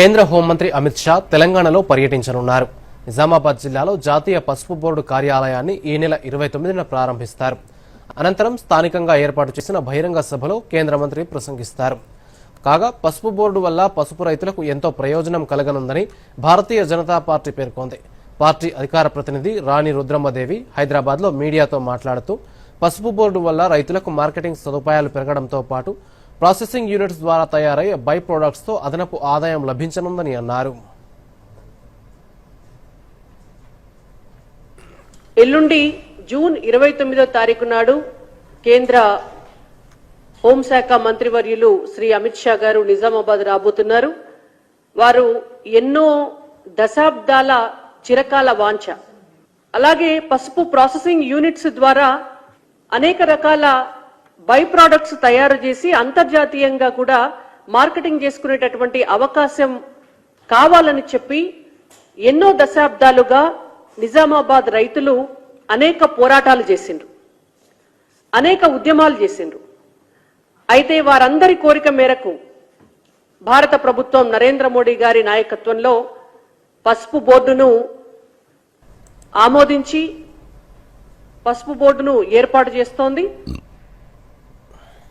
కేంద్ర హోంమంత్రి అమిత్ షా తెలంగాణలో పర్యటించనున్నారు. నిజామాబాద్ జిల్లాలో జాతీయ పసుపు బోర్డు కార్యాలయాన్ని ఈ నెల ఇరవై తొమ్మిదిన ప్రారంభిస్తారు. అనంతరం స్థానికంగా ఏర్పాటు చేసిన బహిరంగ సభలో కేంద్ర మంత్రి ప్రసంగిస్తారు. కాగా పసుపు బోర్డు వల్ల పసుపు రైతులకు ఎంతో ప్రయోజనం కలగనుందని భారతీయ జనతా పార్టీ పేర్కొంది. పార్టీ అధికార ప్రతినిధి రాణి రుద్రమ్మదేవి హైదరాబాద్లో మీడియాతో మాట్లాడుతూ పసుపు బోర్డు వల్ల రైతులకు మార్కెటింగ్ సదుపాయాలు పెరగడంతో పాటు ప్రాసెసింగ్ యూనిట్స్ ద్వారా తయారయ్యే బై ప్రొడక్ట్స్తో అదనపు ఆదాయం లభించనుందని అన్నారు. ఎల్లుండి జూన్ ఇరవై తొమ్మిదో తారీఖు నాడు కేంద్ర హోంశాఖ మంత్రివర్యులు శ్రీ అమిత్ షా గారు నిజామాబాద్ రాబోతున్నారు. వారు ఎన్నో దశాబ్దాల చిరకాల వాంఛ. అలాగే పసుపు ప్రాసెసింగ్ యూనిట్స్ ద్వారా అనేక రకాల బై ప్రోడక్ట్స్ తయారు చేసి అంతర్జాతీయంగా కూడా మార్కెటింగ్ చేసుకునేటటువంటి అవకాశం కావాలని చెప్పి ఎన్నో దశాబ్దాలుగా నిజామాబాద్ రైతులు అనేక పోరాటాలు చేసిండ్రు. అనేక ఉద్యమాలు చేసిండ్రు. అయితే వారందరి కోరిక మేరకు భారత ప్రభుత్వం నరేంద్ర మోడీ గారి నాయకత్వంలో పసుపు బోర్డును ఆమోదించి పసుపు బోర్డును ఏర్పాటు చేస్తోంది.